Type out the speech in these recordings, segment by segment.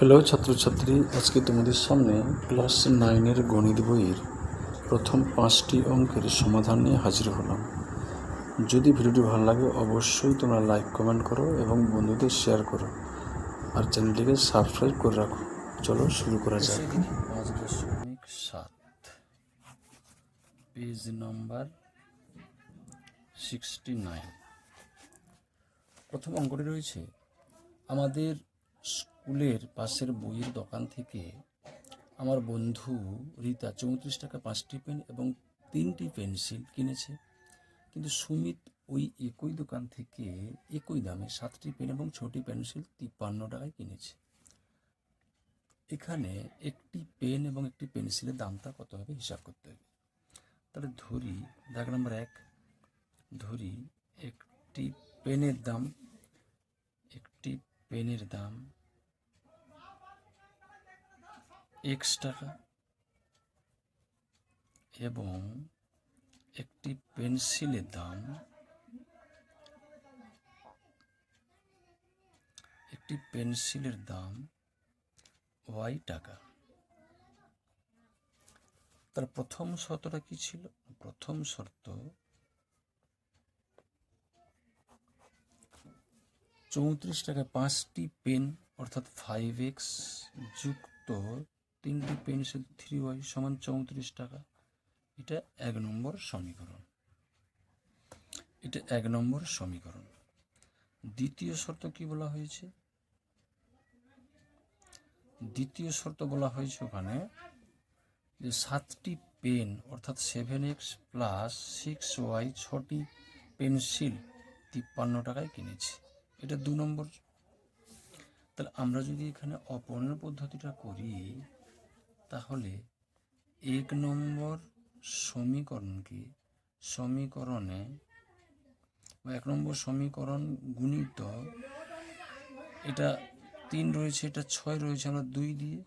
Hello ছাত্রছাত্রী, আজকে তোমাদের সামনে ক্লাস নাইনের গণিত বইয়ের প্রথম পাঁচটি অঙ্কের সমাধান নিয়ে হাজির হলাম। যদি ভিডিওটি ভালো লাগে অবশ্যই তোমরা লাইক, কমেন্ট করো এবং বন্ধুদের শেয়ার করো। আর চ্যানেলটিকে সাবস্ক্রাইব করে রাখো। চলো শুরু করা যাক। পাঁচ দশমিক সাত। Page number sixty nine. প্রথম অঙ্কটি রয়েছে, আমাদের স্কুলের পাশের বইয়ের দোকান থেকে আমার বন্ধু রীতা চৌত্রিশ টাকা পাঁচটি পেন এবং তিনটি পেন্সিল কিনেছে। কিন্তু সুমিত ওই একই দোকান থেকে একই দামে সাতটি পেন এবং ছটি পেন্সিল তিপ্পান্ন টাকায় কিনেছে। এখানে একটি পেন এবং একটি পেন্সিলের দামটা কত হবে হিসাব করতে হবে। তাহলে ধরি, দাগ নম্বর এক, ধরি একটি পেনের দাম, একটি পেনের দাম এক্স টাকা এবং একটি পেন্সিলের দাম, একটি পেন্সিলের দাম ওয়াই টাকা। তার প্রথম শর্তটা কি ছিল? প্রথম শর্ত, চৌত্রিশ টাকায় পাঁচটি পেন, অর্থাৎ ফাইভ এক্স যুক্ত তিনটি পেন্সিল থ্রি ওয়াই সমান চৌত্রিশ টাকা। এটা এক নম্বর সমীকরণ। এটা এক নম্বর সমীকরণ। দ্বিতীয় শর্ত কি বলা হয়েছে? দ্বিতীয় শর্ত বলা হয়েছে ওখানে যে সাতটি পেন, অর্থাৎ seven X plus six Y ছটি পেন্সিল তিপ্পান্ন টাকায় কিনেছি। এটা দু নম্বর। তাহলে আমরা যদি এখানে অপনের পদ্ধতিটা করি তাহলে এক নম্বর সমীকরণকে সমীকরণে বা এক নম্বর সমীকরণ গুণিত এটা তিন রয়েছে, এটা ছয় রয়েছে, আমরা দুই দিয়ে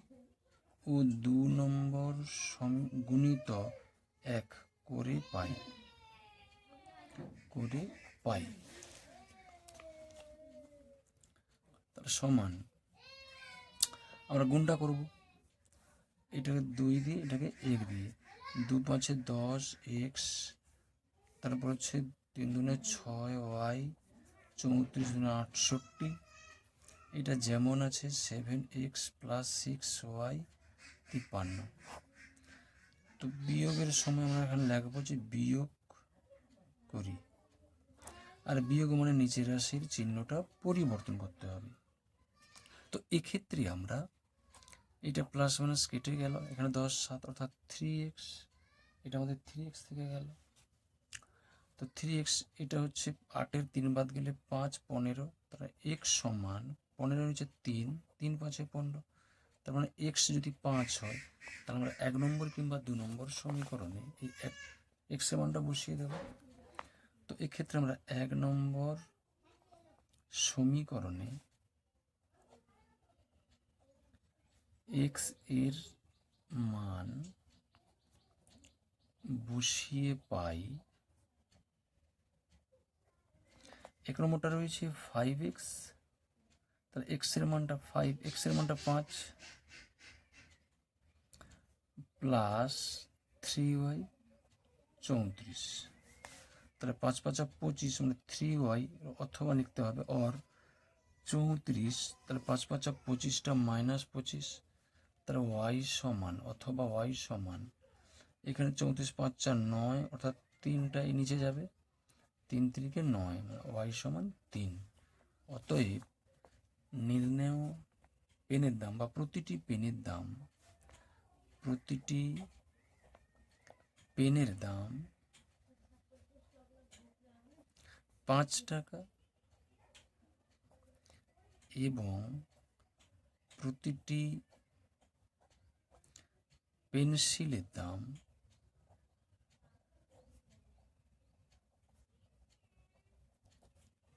ও দু নম্বর গুণিত এক করে পাই। করে পাই। সমান আমরা গুণটা করব। এটাকে দুই দিয়ে, এটাকে এক দিয়ে। দু পাঁচে দশ, এক্স, তারপর হচ্ছে তিন দুনে ছয়, ওয়াই, চৌত্রিশ দুনে আটষট্টি। এটা যেমন আছে, seven X plus six, Y, তিপ্পান্ন। তো বিয়োগের সময় আমরা এখানে লিখব যে বিয়োগ করি। আর বিয়োগ মানে নিচের রাশির চিহ্নটা পরিবর্তন করতে হবে। তো এক্ষেত্রে আমরা এটা প্লাস মাইনাস কেটে গেল। এখানে দশ, সাত, অর্থাৎ থ্রি এক্স এটা আমাদের থ্রি এক্স থেকে গেল। তো থ্রি এক্স এটা হচ্ছে আটের তিন বাদ গেলে পাঁচ, পনেরো, তাহলে এক্স সমান পনেরো নিচে তিন তিন পাঁচে পনেরো, তার মানে এক্স যদি পাঁচ হয়, তাহলে আমরা এক নম্বর কিংবা দু নম্বর সমীকরণে এই এক এক্সের মানটা বসিয়ে দেবো। তো এক্ষেত্রে আমরা এক নম্বর সমীকরণে এক্সের মান বসিয়ে পাই। এক নম্বরটা রয়েছে ফাইভ এক্স তাহলে এক্সের মানটা ফাইভ এক্সের মানটা পাঁচ। প্লাস থ্রি ওয়াই চৌত্রিশ। তাহলে পাঁচ পাঁচা পঁচিশ মানে থ্রি ওয়াই অথবা লিখতে হবে অর চৌত্রিশ। তাহলে পাঁচ পাঁচা পঁচিশটা মাইনাস পঁচিশ। তাহলে ওয়াই সমান অথবা ওয়াই সমান। এখানে চৌত্রিশ পাঁচ চার নয়, অর্থাৎ তিনটাই নিচে যাবে। তিন তিরিকে নয় ওয়াই সমান তিন। অতএব নির্ণেয় পেনের দাম বা প্রতিটি পেনের দাম, প্রতিটি পেনের দাম পাঁচ টাকা এবং প্রতিটি পেন্সিলের দাম?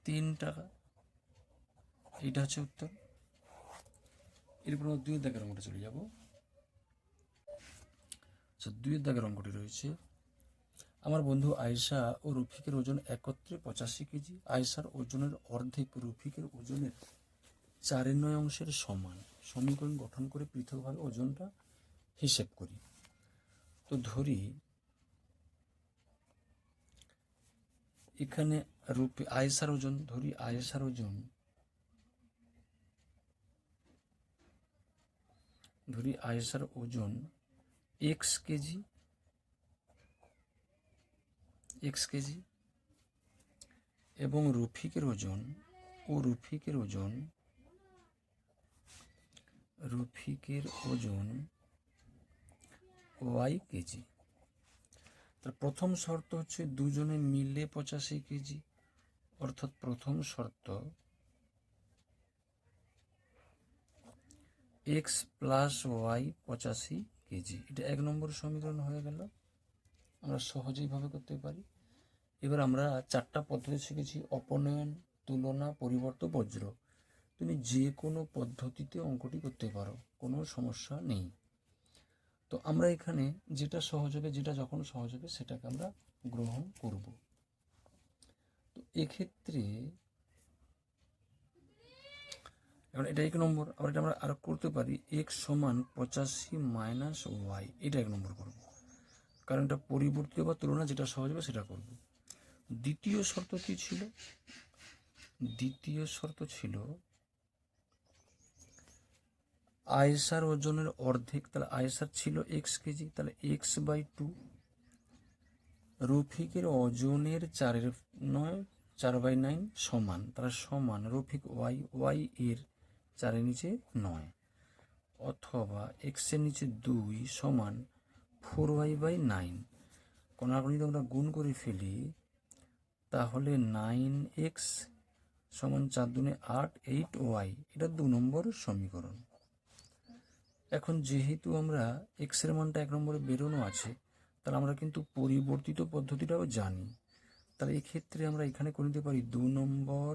তিন টাকা। এইটা হচ্ছে উত্তর। এরপর দুই দাগের অঙ্কটা চলে যাব। আচ্ছা দুই দাগের অঙ্কটি রয়েছে। আমার বন্ধু আয়েশা ও রফিকের ওজন একত্রে পঁচাশি কেজি। আয়েশার ওজনের অর্ধেক রফিকের ওজনের চারের নয় অংশের সমান। সমীকরণ গঠন করে পৃথকভাবে ওজনটা হিসেব করি। তো ধরি, এখানে রূপে আয়েসার ওজন, ধরি আয়েসার ওজন, ধরি আয়েসার ওজন এক্স কেজি এক্স কেজি, এবং রফিকের ওজন, ও রফিকের ওজন রফিকের ওজন ওয়াই কেজি। তার প্রথম শর্ত হচ্ছে দুজনে মিলে পঁচাশি কেজি। অর্থাৎ প্রথম শর্ত এক্স প্লাস ওয়াই পঁচাশি কেজি। এটা এক নম্বর সমীকরণ হয়ে গেল। আমরা সহজেই ভাবে করতে পারি। এবার আমরা চারটা পদ্ধতি শিখেছি। অপনয়ন, তুলনা পরিবর্তন বজ্র। তুমি যে কোনো পদ্ধতিতে অঙ্কটি করতে পারো। কোনো সমস্যা নেই। তো আমরা এখানে যেটা সহজ হবে, যেটা যখন সহজ হবে, সেটাকে আমরা গ্রহণ করব। তো এক্ষেত্রে এখন এটা এক নম্বর, আবার এটা আমরা আর করতে পারি এক্স সমান পঁচাশি মাইনাস ওয়াই এটা এক নম্বর করব। কারণ এটা পরিবর্তিত বা তুলনা যেটা সহজ হবে, সেটা করব। দ্বিতীয় শর্ত কি ছিল? দ্বিতীয় শর্ত ছিল আয়েসার ওজনের অর্ধেক, তাহলে আয়েসার ছিল এক্স কেজি, তাহলে এক্স বাই টু রফিকের ওজনের চারের নয়, চার বাই নাইন সমান, তাহলে সমান রফিক ওয়াই ওয়াই এর চারের নিচে নয়, অথবা এক্সের নিচে দুই সমান ফোর ওয়াই বাই নাইন কোনাগুনি যদি আমরা গুণ করে ফেলি, তাহলে নাইন এক্স সমান চার দুনে আট এইট ওয়াই এটা দু নম্বর সমীকরণ। এখন যেহেতু আমরা এক্সের মানটা এক নম্বরে বেরোনো আছে, তাহলে আমরা কিন্তু পরিবর্তিত পদ্ধতিটাও জানি। তাহলে এক্ষেত্রে আমরা এখানে করে নিতে পারি দু নম্বর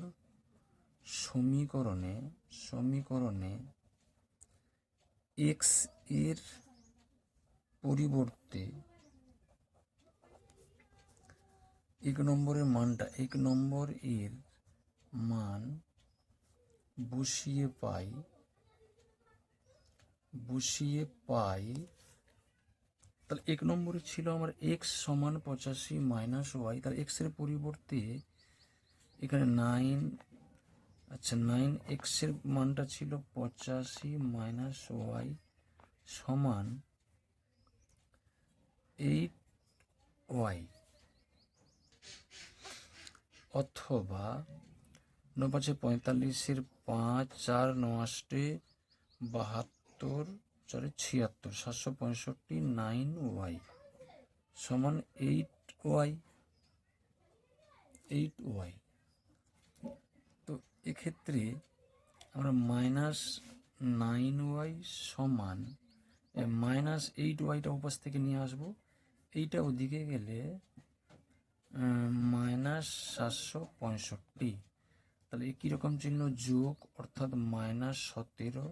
সমীকরণে সমীকরণে এক্সের পরিবর্তে এক নম্বরের মানটা, এক নম্বর এর মান বসিয়ে পাই বসিয়ে পাই, তাহলে এক নম্বরে ছিল আমার এক্স সমান পঁচাশি মাইনাস ওয়াই তাহলে এক্সের পরিবর্তে এখানে নাইন আচ্ছা নাইন এক্সের মানটা ছিল পঁচাশি মাইনাস ওয়াই সমান এইট ওয়াই অথবা ন পাঁচে পঁয়তাল্লিশের পাঁচ, চার নষ্টে বাহাত্তর চারে ছিয়াত্তর, সাতশো পঁয়ষট্টি নাইন ওয়াই সমান এইট ওয়াই এইট ওয়াই তো এক্ষেত্রে আমরা মাইনাস নাইন ওয়াই সমান মাইনাস এইট ওয়াইটা উপাস থেকে নিয়ে আসব। এইটা ওদিকে গেলে মাইনাস সাতশো পঁয়ষট্টি। তাহলে একই রকম চিহ্ন যোগ, অর্থাৎ মাইনাস সতেরো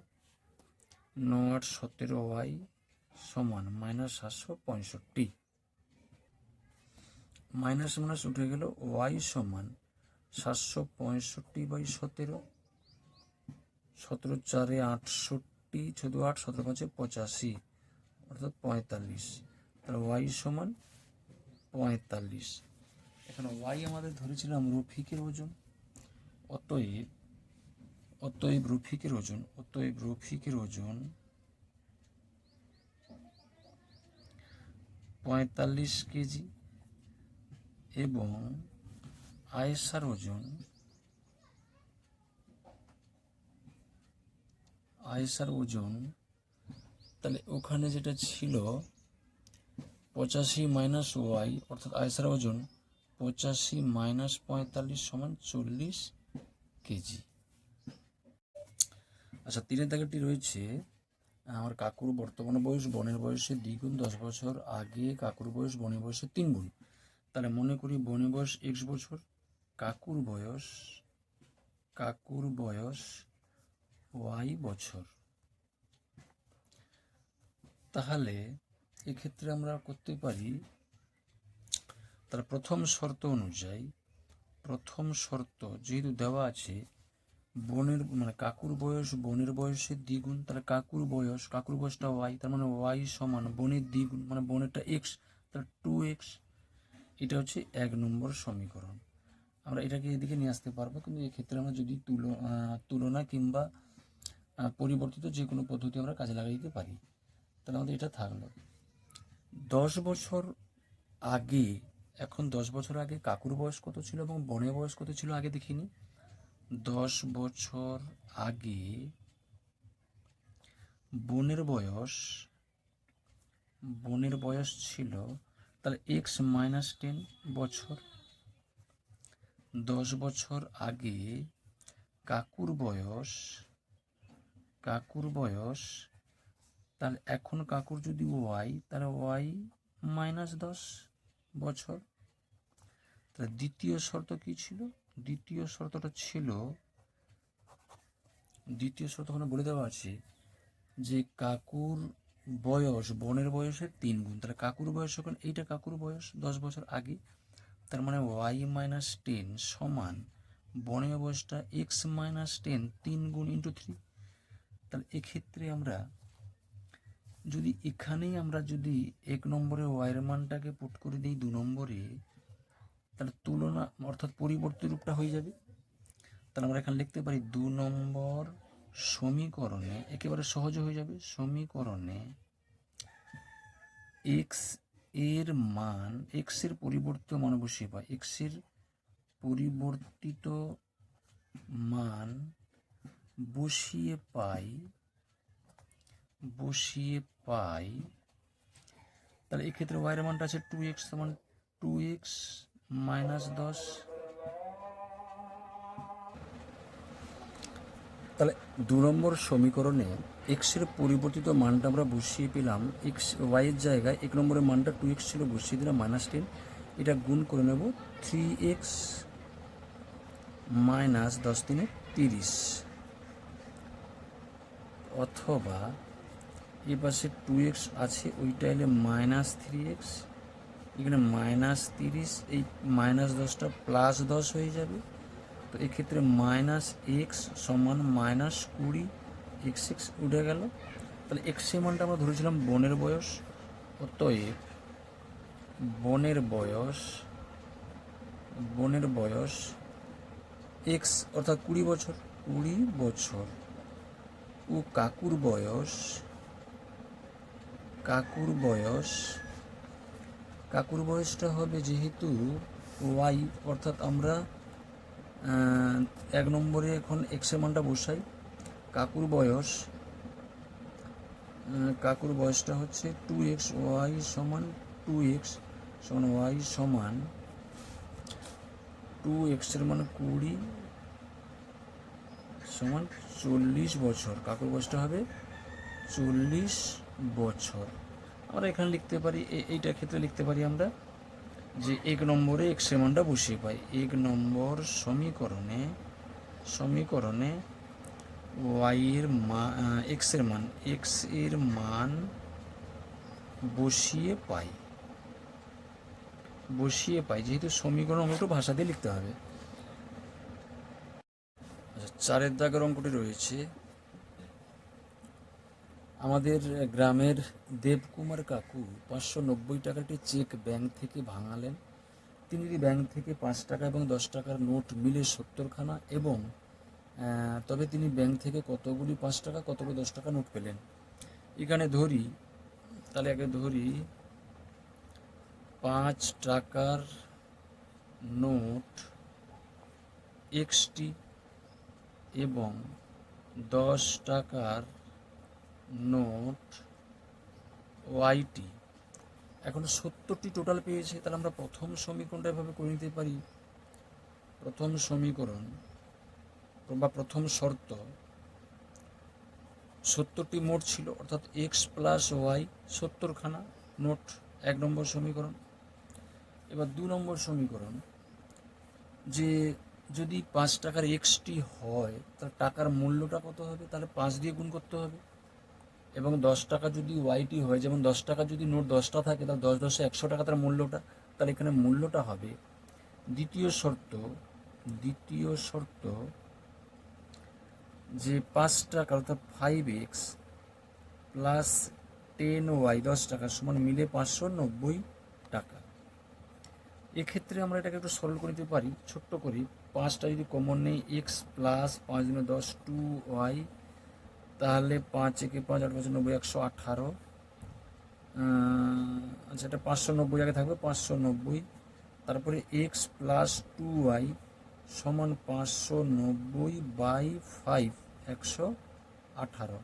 নট সতেরো ওয়াই সমান মাইনাস সাতশো পঁয়ষট্টি। মাইনাস মাইনাস উঠে গেল ওয়াই সমান সাতশো পঁয়ষট্টি বাই সতেরো। সতেরো চারে আটষট্টি চোদ্দ আট, সতেরো পাঁচে পঁচাশি, অর্থাৎ পঁয়তাল্লিশ। তাহলে ওয়াই সমান পঁয়তাল্লিশ। এখানে ওয়াই আমাদের ধরেছিলাম রফিকের ওজন। অতএব অতএব রফিকের ওজন, অতএব রফিকের ওজন পঁয়তাল্লিশ কেজি এবং আয়েসার ওজন আয়েসার ওজন, তাহলে ওখানে যেটা ছিল পঁচাশি মাইনাস ওয়াই, অর্থাৎ আয়েসার ওজন পঁচাশি মাইনাস পঁয়তাল্লিশ সমান চল্লিশ কেজি। আচ্ছা তিনের দাগেরটি রয়েছে, আমার কাকুর বর্তমান বয়স, বনের বয়সে দ্বিগুণ, দশ বছর আগে কাকুর বয়স, বনের বয়সে তিন গুণ তাহলে মনে করি বনের বয়স এক্স বছর, কাকুর বয়স কাকুর বয়স ওয়াই বছর। তাহলে এক্ষেত্রে আমরা করতে পারি তার প্রথম শর্ত অনুযায়ী, প্রথম শর্ত যেহেতু দেওয়া আছে বোনের মানে কাকুর বয়স, বোনের বয়সের দ্বিগুণ, তাহলে কাকুর বয়স, কাকুর বয়সটা ওয়াই তার মানে ওয়াই সমান বোনের দ্বিগুণ মানে বোনেরটা এক্স তাহলে টু এক্স এটা হচ্ছে এক নম্বর সমীকরণ। আমরা এটাকে এদিকে নিয়ে আসতে পারব, কিন্তু এক্ষেত্রে আমরা যদি তুলো তুলনা কিংবা পরিবর্তিত যে কোনো পদ্ধতি আমরা কাজে লাগাই দিতে পারি, তাহলে আমাদের এটা থাকল। দশ বছর আগে, এখন দশ বছর আগে কাকুর বয়স কত ছিল এবং বনের বয়স কত ছিল আগে দেখিনি? দশ বছর আগে বোনের বয়স বোনের বয়স ছিল তাহলে এক্স মাইনাস টেন বছর। দশ বছর আগে কাকুর বয়স কাকুর বয়স, তাহলে এখন কাকুর যদি ওয়াই তাহলে ওয়াই মাইনাস দশ বছর। তাহলে দ্বিতীয় শর্ত কি ছিল? দ্বিতীয় শর্তটা ছিল, দ্বিতীয় শর্ত ওখানে বলে দেওয়া আছে যে কাকুর বয়স, বনের বয়সের তিন গুণ। তাহলে কাকুর বয়স যখন, এইটা কাকুর বয়স দশ বছর আগে, তার মানে ওয়াই মাইনাস টেন সমান বনের বয়সটা এক্স মাইনাস টেন তিন গুণ ইন্টু থ্রি। তাহলে এক্ষেত্রে আমরা যদি এখানেই আমরা যদি এক নম্বরে ওয়াইয়ের মানটাকে পুট করে দিই দু নম্বরে তাহলে তুলনা অর্থাৎ পরিবর্তী রূপটা হয়ে যাবে। তাহলে আমরা এখানে লিখতে পারি দু নম্বর সমীকরণে একেবারে সহজ হয়ে যাবে। সমীকরণে এক্সের মান এক্সের পরিবর্তিত মান বসিয়ে পাই এক্সের পরিবর্তিত মান বসিয়ে পাই বসিয়ে পাই, তাহলে এক্ষেত্রে ওয়াইয়ের মানটা আছে টু এক্স সমান টু এক্স মাইনাস দশ। তাহলে দু নম্বর সমীকরণে এক্সের পরিবর্তিত মানটা আমরা বসিয়ে পেলাম এক্স ওয়াইয়ের জায়গায় এক নম্বরের মানটা টু এক্স ছিল, বসিয়ে দিলাম মাইনাস টেন এটা গুণ করে নেব থ্রি এক্স মাইনাস দশ তিনে তিরিশ। অথবা এ পাশে টু এক্স আছে, ওইটা এলে মাইনাস থ্রি এক্স এখানে মাইনাস তিরিশ, এই মাইনাস দশটা প্লাস দশ হয়ে যাবে। তো এক্ষেত্রে মাইনাস এক্স সমান মাইনাস কুড়ি এক্স এক্স উঠে গেল। তাহলে এক্স মানটা আমরা ধরেছিলাম বনের বয়স। অতএব বনের বয়স বনের বয়স এক্স অর্থাৎ কুড়ি বছর কুড়ি বছর ও কাকুর বয়স কাকুর বয়স কাকুর বয়সটা হবে যেহেতু ওয়াই, অর্থাৎ আমরা এক নম্বরে এখন এক্সের মানটা বসাই। কাকুর বয়স কাকুর বয়সটা হচ্ছে টু এক্স ওয়াই সমান টু এক্স সমান ওয়াই সমান টু এক্সের মান কুড়ি সমান চল্লিশ বছর। কাকুর বয়সটা হবে চল্লিশ বছর। আমরা এখানে লিখতে পারি এইটার ক্ষেত্রে লিখতে পারি আমরা যে এক নম্বরে এক্সের মানটা বসিয়ে পাই। এক নম্বর সমীকরণে সমীকরণে ওয়াই এর মান এক্সের মান এক্সের মান বসিয়ে পাই। বসিয়ে পাই, যেহেতু সমীকরণ একটু ভাষা দিয়ে লিখতে হবে। আচ্ছা চারের দাগের অঙ্কটি রয়েছে। আমাদের গ্রামের দেবকুমার কাকু পাঁচশো নব্বই টাকার একটি চেক ব্যাংক থেকে ভাঙালেন। তিনি ব্যাংক থেকে পাঁচ টাকা এবং দশ টাকার নোট মিলে সত্তরখানা এবং তবে তিনি ব্যাংক থেকে কতগুলি পাঁচ টাকা, কতগুলি দশ টাকা নোট পেলেন। এখানে ধরি, তাহলে আগে ধরি, পাঁচ টাকার নোট এক্সটি এবং দশ টাকার নোট ওয়াইটি এখন সত্তরটি টোটাল পেয়েছে, তাহলে আমরা প্রথম সমীকরণটা এভাবে করে নিতে পারি। প্রথম সমীকরণ বা প্রথম শর্ত, সত্তরটি মোট ছিল, অর্থাৎ এক্স প্লাস ওয়াই সত্তরখানা, নোট এক নম্বর সমীকরণ। এবার দু নম্বর সমীকরণ, যে যদি পাঁচ টাকার এক্সটি হয় তাহলে টাকার মূল্যটা কত হবে? তাহলে পাঁচ দিয়ে গুণ করতে হবে। এবং দশ টাকা যদি ওয়াইটি হয়, যেমন দশ টাকা যদি নোট দশটা থাকে, তাহলে দশ দশে একশো টাকা তার মূল্যটা, তাহলে এখানে মূল্যটা হবে। দ্বিতীয় শর্ত দ্বিতীয় শর্ত যে পাঁচ টাকা, অর্থাৎ five X plus ten Y দশ টাকা সমান মিলে পাঁচশো নব্বই টাকা। এক্ষেত্রে আমরা এটাকে একটু সরল করে নিতে পারি, ছোট্ট করি। পাঁচটা যদি কমন নেই এক্স প্লাস পাঁচ দিনে দশ টু ওয়াই তাহলে পাঁচ একে পাঁচ আট পাঁচ নব্বই একশো আঠারো। আচ্ছা এটা পাঁচশো নব্বই আগে থাকবে, পাঁচশো নব্বই। তারপরে এক্স প্লাস টু ওয়াই সমান পাঁচশো নব্বই বাই ফাইভ একশো আঠারো।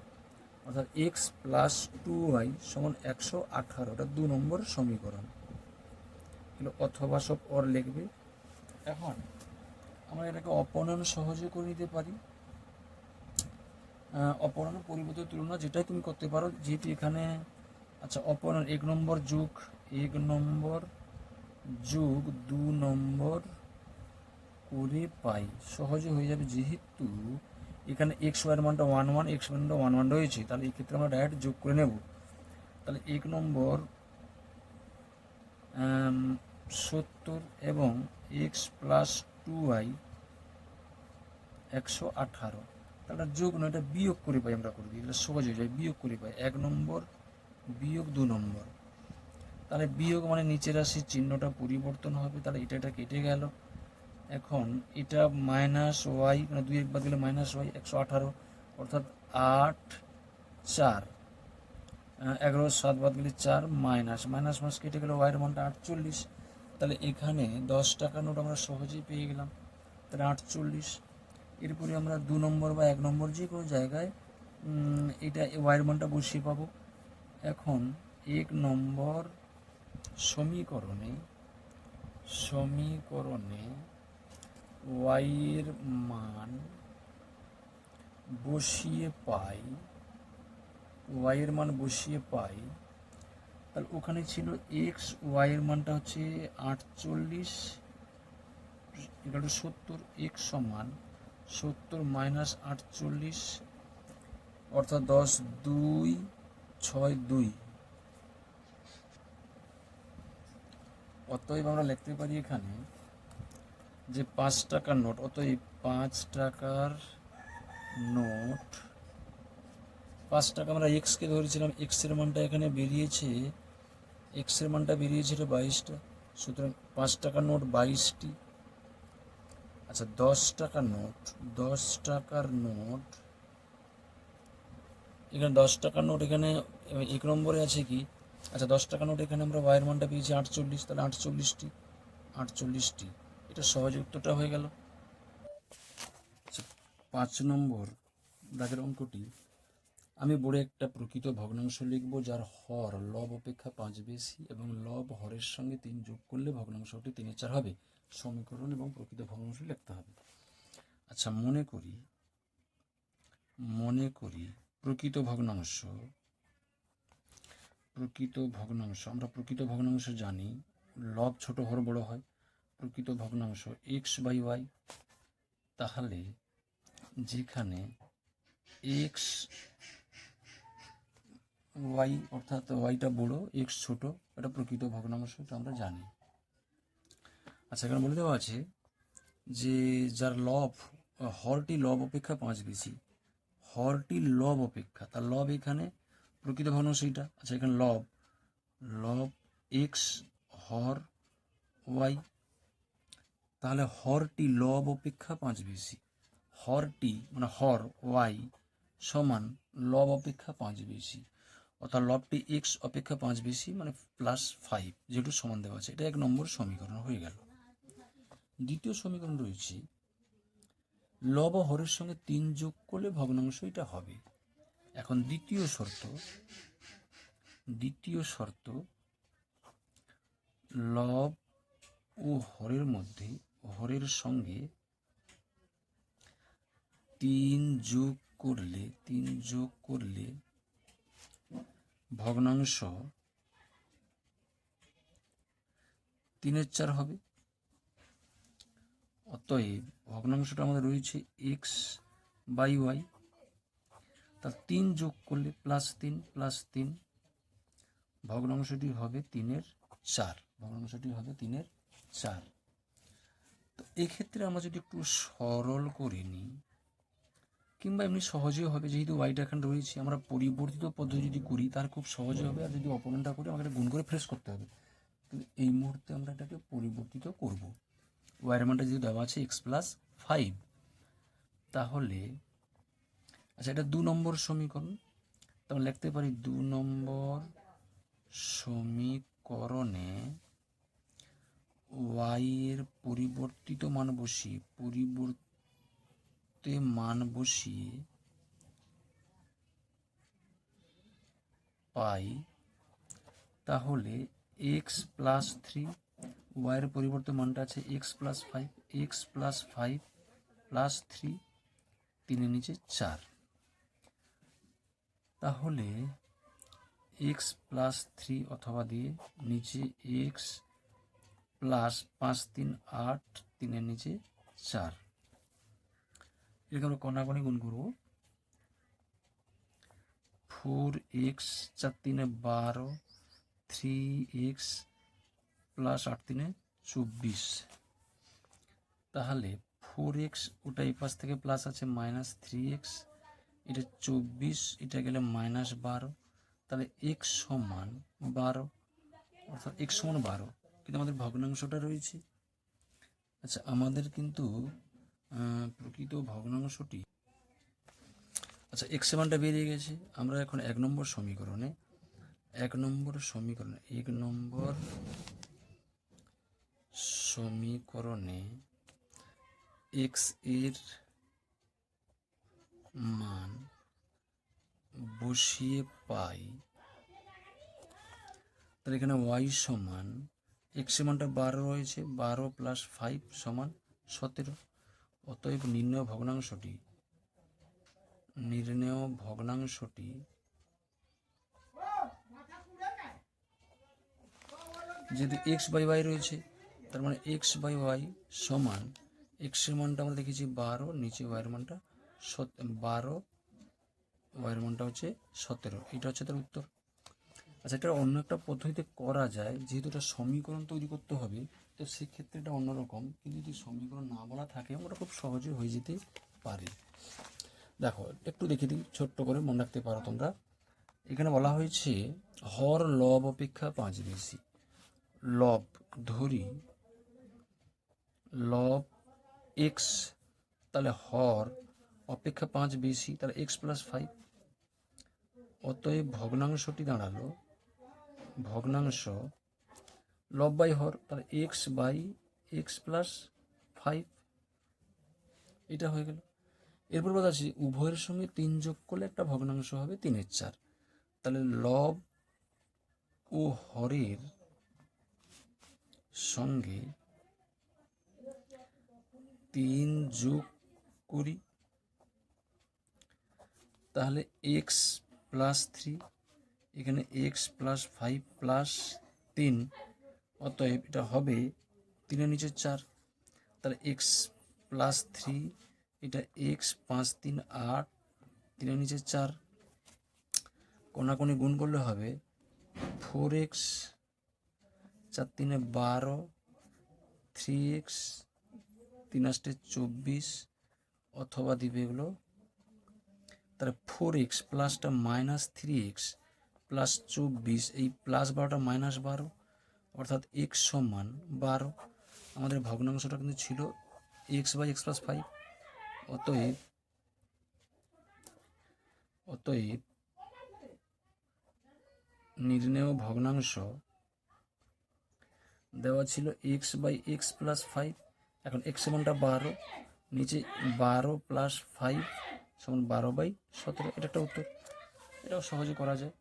অর্থাৎ এক্স প্লাস টু ওয়াই সমান একশো আঠারো, এটা দু নম্বর সমীকরণ। এগুলো অথবা সব অর লিখবে। এখন আমরা এটাকে অপনয়ন সহজে করে নিতে পারি। আহ, অপনয়ন পরিবর্তিত তুলনা যেটাই তুমি করতে পারো যেহেতু এখানে আচ্ছা অপনয়ন এক নম্বর যুগ এক নম্বর যুগ দু নম্বর করে পাই। সহজে হয়ে যাবে যেহেতু এখানে এক্স ওয়ার মানটা ওয়ান ওয়ান এক্স মানটা ওয়ান ওয়ান রয়েছে তাহলে এক্ষেত্রে আমরা ডাইরেক্ট যোগ করে নেব। তাহলে এক নম্বর সত্তর এবং এক্স প্লাস টু ওয়াই একশো আঠারো। তাহলে যোগ নয়, এটা বিয়োগ করে পাই আমরা করে দিই। এটা সহজ হয়ে যায়, বিয়োগ করে পাই। এক নম্বর, বিয়োগ দু নম্বর। তাহলে বিয়োগ মানে নিচের রাশির চিহ্নটা পরিবর্তন হবে, তাহলে এটা এটা কেটে গেল। এখন এটা মাইনাস ওয়াই মানে দুই একবার দিলে মাইনাস ওয়াই একশো আঠারো, অর্থাৎ আট, চার। এগারো, সাত বাদ গেলে চার মাইনাস মাইনাস মাস কেটে গেলে ওয়াইয়ের মানটা আটচল্লিশ। তাহলে এখানে দশ টাকা নোট আমরা সহজেই পেয়ে গেলাম। তাহলে আটচল্লিশ। এরপরে আমরা দু নম্বর বা এক নম্বর যে কোনো জায়গায় এটা ওয়াইয়ের মানটা বসিয়ে পাবো। এখন এক নম্বর সমীকরণে সমীকরণে ওয়াইয়ের মান বসিয়ে পাই ওয়াইয়ের মান বসিয়ে পাই, তাহলে ওখানে ছিল এক্স ওয়াইয়ের মানটা হচ্ছে আটচল্লিশ, এটা সত্তর এক্স সমান সত্তর মাইনাস আটচল্লিশ অর্থাৎ দশ দুই ছয় দুই। অতএব আমরা লিখতে পারি এখানে যে পাঁচ টাকার নোট, অতএব পাঁচ টাকার নোট, পাঁচ টাকা আমরা এক্সকে ধরেছিলাম এক্সের মানটা এখানে বেরিয়েছে এক্সের মানটা বেরিয়েছে বাইশটা, সুতরাং পাঁচ টাকার নোট বাইশটি। আচ্ছা দশ টাকার নোট, দশ টাকার নোট, এখানে দশ টাকার নোট এখানে এক নম্বরে আছে কি? আচ্ছা দশ টাকার নোট এখানে আমরা ওয়াইয়ের মানটা পেয়েছি আটচল্লিশ, তাহলে আটচল্লিশটি আটচল্লিশটি। এটা সহজ উত্তরটা হয়ে গেল। আচ্ছা পাঁচ নম্বর দাগের অঙ্কটি। আমি বড় একটা প্রকৃত ভগ্নাংশ লিখব যার হর, লব অপেক্ষা পাঁচ বেশি এবং লব হরের সঙ্গে তিন যোগ করলে ভগ্নাংশটি তিনের চার হবে। সমীকরণ এবং প্রকৃত ভগ্নাংশ লিখতে হবে। আচ্ছা মনে করি মনে করি প্রকৃত ভগ্নাংশ প্রকৃত ভগ্নাংশ, আমরা প্রকৃত ভগ্নাংশ জানি লব ছোট হর বড় হয়, প্রকৃত ভগ্নাংশ এক্স বাই ওয়াই তাহলে যেখানে এক্স ওয়াই অর্থাৎ ওয়াইটা বড় এক্স ছোট, এটা প্রকৃত ভগ্নাংশ, এটা আমরা জানি। আচ্ছা এখানে বলে দেওয়া আছে যে যার লব, হরটি লব অপেক্ষা পাঁচ বেশি। হরটি লব অপেক্ষা, তার লব এখানে প্রকৃত ভগ্নাংশ সেইটা। আচ্ছা এখানে লব লব এক্স হর ওয়াই, তাহলে হরটি লব অপেক্ষা পাঁচ বেশি। হরটি মানে হর ওয়াই সমান লব অপেক্ষা পাঁচ বেশি। অর্থাৎ লবটি এক্স অপেক্ষা পাঁচ বেশি মানে প্লাস ফাইভ, যেহেতু সমান দেওয়া আছে, এটা এক নম্বর সমীকরণ হয়ে গেল। দ্বিতীয় সমীকরণ রয়েছে, লব হরের সঙ্গে তিন যোগ করলে ভগ্নাংশ এটা হবে। এখন দ্বিতীয় শর্ত দ্বিতীয় শর্ত, লব ও হরের মধ্যে, হরের সঙ্গে তিন যোগ করলে, তিন যোগ করলে ভগ্নাংশ তিনের চার হবে। অতএব ভগ্নাংশটা আমাদের রয়েছে এক্স বাই ওয়াই তার তিন যোগ করলে প্লাস তিন প্লাস তিন, ভগ্নাংশটি হবে তিনের চার, ভগ্নাংশটি হবে তিনের চার। তো এক্ষেত্রে আমরা যদি একটু সরল করে নিই, কিংবা এমনি সহজেও হবে, যেহেতু ওয়াইটা এখানে রয়েছে, আমরা পরিবর্তিত পদ্ধতি যদি করি, তার খুব সহজে হবে, আর যদি অপনটা করি, আমাকে গুণ করে ফ্রেশ করতে হবে। কিন্তু এই মুহূর্তে আমরা এটাকে পরিবর্তিত করব। ওয়াইয়ের মানটা যেহেতু দেওয়া আছে এক্স প্লাস ফাইভ তাহলে আচ্ছা এটা দু নম্বর সমীকরণ। তাহলে লিখতে পারি দু নম্বর সমীকরণে ওয়াই এর পরিবর্তিত মান বসিয়ে, পরিবর্তে মান বসিয়ে পাই, তাহলে এক্স প্লাস থ্রি ওয়াইয়ের পরিবর্তে মানটা আছে X plus five X plus five plus three তিনের নিচে চার। তাহলে এক্স প্লাস থ্রি অথবা দিয়ে নিচে এক্স প্লাস পাঁচ, তিন, আট, তিনের নিচে চার। এটাকে আমরা কণাকণি গুণ করব। ফোর এক্স চার তিনে বারো থ্রি এক্স প্লাস আট তিনে চব্বিশ। তাহলে ফোর এক্স ওটা এই পাশ থেকে প্লাস আছে মাইনাস থ্রি এক্স এটা চব্বিশ, এটা গেলে মাইনাস বারো। তাহলে এক্স সমান বারো, অর্থাৎ এক্স সমান বারো। কিন্তু আমাদের ভগ্নাংশটা রয়েছে। আচ্ছা আমাদের কিন্তু প্রকৃত ভগ্নাংশটি আচ্ছা এক্স মানটা বেরিয়ে গেছে। আমরা এখন এক নম্বর সমীকরণে, এক নম্বর সমীকরণে, এক নম্বর সমীকরণে এক্সের মান বসিয়ে পাই, তাহলে এখানে ওয়াই সমান এক্স মানটা বারো রয়েছে, বারো প্লাস ফাইভ সমান সতেরো। অতএব নির্ণয় ভগ্নাংশটি, নির্ণেয় ভগ্নাংশটি যেহেতু এক্স বাই ওয়াই রয়েছে তার মানে এক্স বাই ওয়াই সমান এক্সের মানটা আমরা দেখেছি বারো, নিচে ওয়াইয়ের মানটা সত- বারো ওয়াইয়ের মানটা হচ্ছে সতেরো। এটা হচ্ছে তার উত্তর। আচ্ছা এটা অন্য একটা পদ্ধতিতে করা যায়, যেহেতু এটা সমীকরণ তৈরি করতে হবে, তো সেক্ষেত্রে এটা অন্যরকম, কিন্তু যদি সমীকরণ না বলা থাকে, ওটা খুব সহজে হয়ে যেতে পারে। দেখো, একটু দেখে দিই, ছোট্ট করে মনে রাখতে পারো তোমরা। এখানে বলা হয়েছে, হর লব অপেক্ষা পাঁচ বেশি। লব ধরি লব এক্স তাহলে হর, অপেক্ষা পাঁচ বেশি, তাহলে এক্স প্লাস ফাইভ অতএব ভগ্নাংশটি দাঁড়াল, ভগ্নাংশ লব বাই হর, তাহলে X by X plus five এটা হয়ে গেল। এরপর কথা আছে, উভয়ের সঙ্গে তিন যোগ করলে একটা ভগ্নাংশ হবে তিনের চার। তাহলে লব ও হরের সঙ্গে তিন যোগ করি। তাহলে এক্স প্লাস থ্রি এখানে এক্স প্লাস ফাইভ প্লাস তিন অতএব এটা হবে তিনের নিচে চার। তাহলে এক্স প্লাস থ্রি এটা এক্স পাঁচ তিন, আট, তিনের নিচে চার। কোনাকুনি গুণ করলে হবে ফোর এক্স চার তিনে বারো থ্রি এক্স তিন আষ্টে চব্বিশ অথবা দিবে এগুলো। তাহলে ফোর এক্স প্লাসটা মাইনাস থ্রি এক্স প্লাস চব্বিশ, এই প্লাস বারোটা মাইনাস বারো, অর্থাৎ এক্স সমান বারো। আমাদের ভগ্নাংশটা কিন্তু ছিল X by X plus five অতএব অতএব নির্ণেয় ভগ্নাংশ দেওয়া ছিল X by X plus five এখন এক্স সমানটা বারো, নিচে বারো প্লাস ফাইভ সমান বারো বাই সতেরো, এটা একটা উত্তর। এটাও সহজে করা যায়।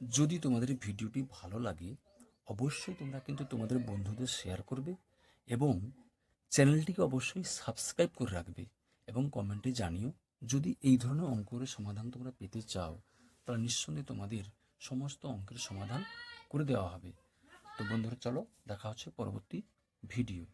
যদি তোমাদের ভিডিওটি ভালো লাগে, অবশ্যই তোমরা কিন্তু তোমাদের বন্ধুদের শেয়ার করবে এবং চ্যানেলটিকে অবশ্যই সাবস্ক্রাইব করে রাখবে এবং কমেন্টে জানিও, যদি এই ধরনের অঙ্কের সমাধান তোমরা পেতে চাও, তাহলে নিঃসন্দেহে তোমাদের সমস্ত অঙ্কের সমাধান করে দেওয়া হবে। তো বন্ধুরা, চলো দেখা হচ্ছে পরবর্তী ভিডিও।